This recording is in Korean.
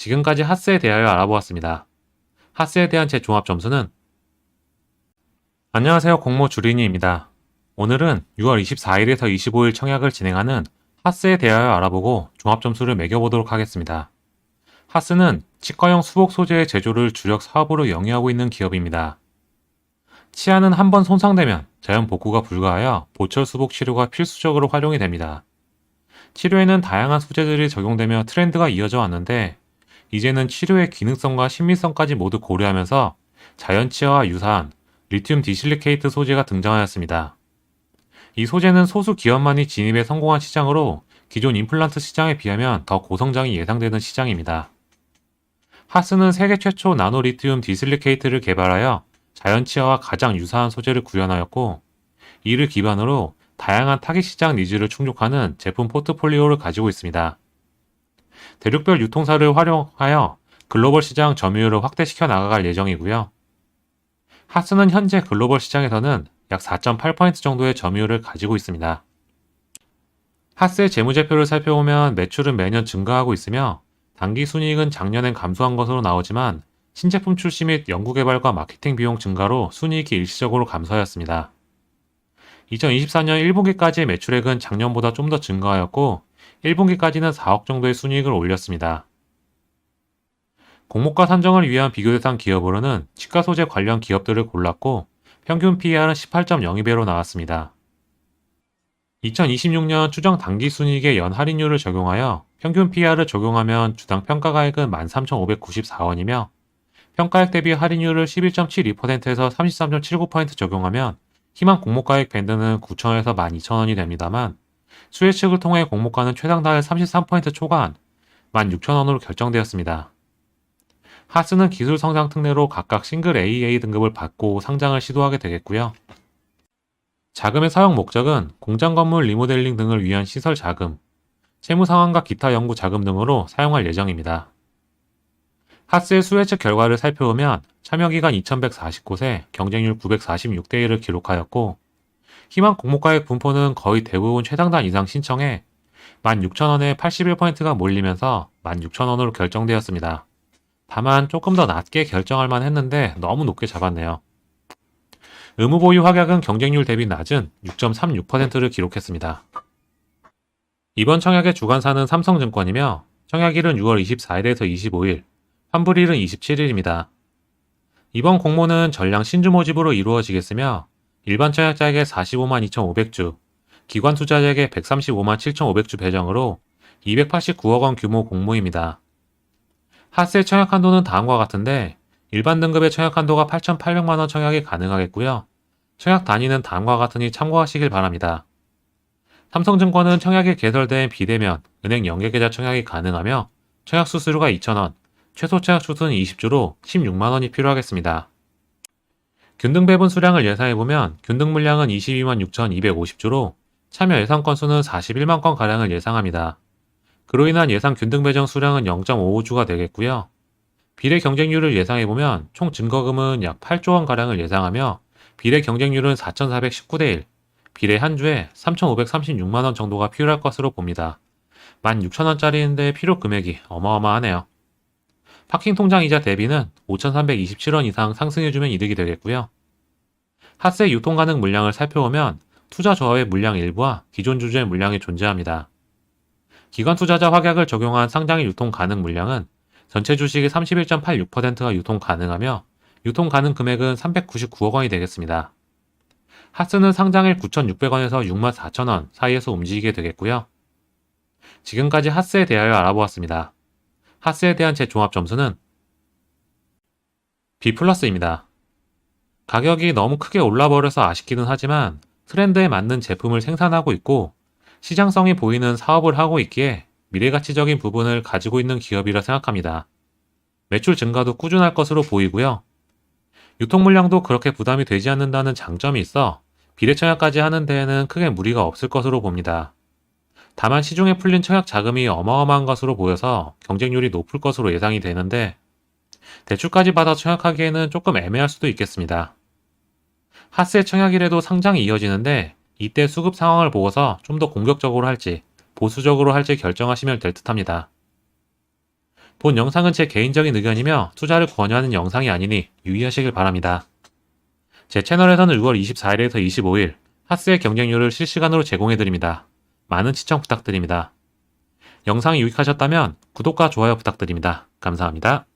지금까지 하스에 대하여 알아보았습니다. 하스에 대한 제 종합 점수는 안녕하세요 공모 주린이입니다. 오늘은 6월 24일에서 25일 청약을 진행하는 하스에 대하여 알아보고 종합 점수를 매겨보도록 하겠습니다. 하스는 치과형 수복 소재의 제조를 주력 사업으로 영위하고 있는 기업입니다. 치아는 한 번 손상되면 자연 복구가 불가하여 보철 수복 치료가 필수적으로 활용이 됩니다. 치료에는 다양한 소재들이 적용되며 트렌드가 이어져 왔는데 이제는 치료의 기능성과 신미성까지 모두 고려하면서 자연 치아와 유사한 리튬 디실리케이트 소재가 등장하였습니다. 이 소재는 소수 기업만이 진입에 성공한 시장으로 기존 임플란트 시장에 비하면 더 고성장이 예상되는 시장입니다. 하스는 세계 최초 나노 리튬 디실리케이트를 개발하여 자연 치아와 가장 유사한 소재를 구현하였고 이를 기반으로 다양한 타깃 시장 니즈를 충족하는 제품 포트폴리오를 가지고 있습니다. 대륙별 유통사를 활용하여 글로벌 시장 점유율을 확대시켜 나가갈 예정이고요. 하스는 현재 글로벌 시장에서는 약 4.8% 정도의 점유율을 가지고 있습니다. 하스의 재무제표를 살펴보면 매출은 매년 증가하고 있으며 단기 순이익은 작년엔 감소한 것으로 나오지만 신제품 출시 및 연구개발과 마케팅 비용 증가로 순이익이 일시적으로 감소하였습니다. 2024년 1분기까지의 매출액은 작년보다 좀 더 증가하였고 1분기까지는 4억 정도의 순이익을 올렸습니다. 공모가 산정을 위한 비교 대상 기업으로는 치과 소재 관련 기업들을 골랐고 평균 PER은 18.02배로 나왔습니다. 2026년 추정 당기 순이익의 연 할인율을 적용하여 평균 PER을 적용하면 주당 평가가액은 13,594원이며 평가액 대비 할인율을 11.72%에서 33.79% 적용하면 희망 공모가액 밴드는 9,000원에서 12,000원이 됩니다만 수혜측을 통해 공모가는 최당 단일 33% 초과한 16,000원으로 결정되었습니다. 하스는 기술 성장 특례로 각각 싱글 AA 등급을 받고 상장을 시도하게 되겠고요. 자금의 사용 목적은 공장 건물 리모델링 등을 위한 시설 자금, 채무 상환과 기타 연구 자금 등으로 사용할 예정입니다. 하스의 수혜측 결과를 살펴보면 참여기간 2149세, 경쟁률 946대 1을 기록하였고 희망 공모가액 분포는 거의 대부분 최상단 이상 신청해 16,000원에 81%가 몰리면서 16,000원으로 결정되었습니다. 다만 조금 더 낮게 결정할 만 했는데 너무 높게 잡았네요. 의무 보유 확약은 경쟁률 대비 낮은 6.36%를 기록했습니다. 이번 청약의 주관사는 삼성증권이며 청약일은 6월 24일에서 25일, 환불일은 27일입니다. 이번 공모는 전량 신주 모집으로 이루어지겠으며 일반 청약자에게 45만 2,500주, 기관 투자자에게 135만 7,500주 배정으로 289억 원 규모 공모입니다. 하스의 청약 한도는 다음과 같은데 일반 등급의 청약 한도가 8,800만 원 청약이 가능하겠고요. 청약 단위는 다음과 같으니 참고하시길 바랍니다. 삼성증권은 청약이 개설된 비대면 은행 연계계좌 청약이 가능하며 청약 수수료가 2,000원, 최소 청약 수수는 20주로 16만 원이 필요하겠습니다. 균등 배분 수량을 예상해보면 균등 물량은 22만 6,250주로 참여 예상 건수는 41만 건 가량을 예상합니다. 그로 인한 예상 균등 배정 수량은 0.55주가 되겠고요. 비례 경쟁률을 예상해보면 총 증거금은 약 8조 원 가량을 예상하며 비례 경쟁률은 4,419대 1, 비례 한 주에 3,536만 원 정도가 필요할 것으로 봅니다. 16,000원짜리인데 필요 금액이 어마어마하네요. 파킹 통장 이자 대비는 5,327원 이상 상승해주면 이득이 되겠고요. 하스의 유통 가능 물량을 살펴보면 투자 조합의 물량 일부와 기존 주주의 물량이 존재합니다. 기관 투자자 확약을 적용한 상장일 유통 가능 물량은 전체 주식의 31.86%가 유통 가능하며 유통 가능 금액은 399억 원이 되겠습니다. 하스는 상장일 9,600원에서 64,000원 사이에서 움직이게 되겠고요. 지금까지 하스에 대하여 알아보았습니다. 하스에 대한 제 종합 점수는 B 플러스입니다. 가격이 너무 크게 올라버려서 아쉽기는 하지만 트렌드에 맞는 제품을 생산하고 있고 시장성이 보이는 사업을 하고 있기에 미래가치적인 부분을 가지고 있는 기업이라 생각합니다. 매출 증가도 꾸준할 것으로 보이고요. 유통 물량도 그렇게 부담이 되지 않는다는 장점이 있어 비례청약까지 하는 데에는 크게 무리가 없을 것으로 봅니다. 다만 시중에 풀린 청약 자금이 어마어마한 것으로 보여서 경쟁률이 높을 것으로 예상이 되는데 대출까지 받아 청약하기에는 조금 애매할 수도 있겠습니다. 하스의 청약이라도 상장이 이어지는데 이때 수급 상황을 보고서 좀 더 공격적으로 할지 보수적으로 할지 결정하시면 될 듯합니다. 본 영상은 제 개인적인 의견이며 투자를 권유하는 영상이 아니니 유의하시길 바랍니다. 제 채널에서는 6월 24일에서 25일 하스의 경쟁률을 실시간으로 제공해드립니다. 많은 시청 부탁드립니다. 영상이 유익하셨다면 구독과 좋아요 부탁드립니다. 감사합니다.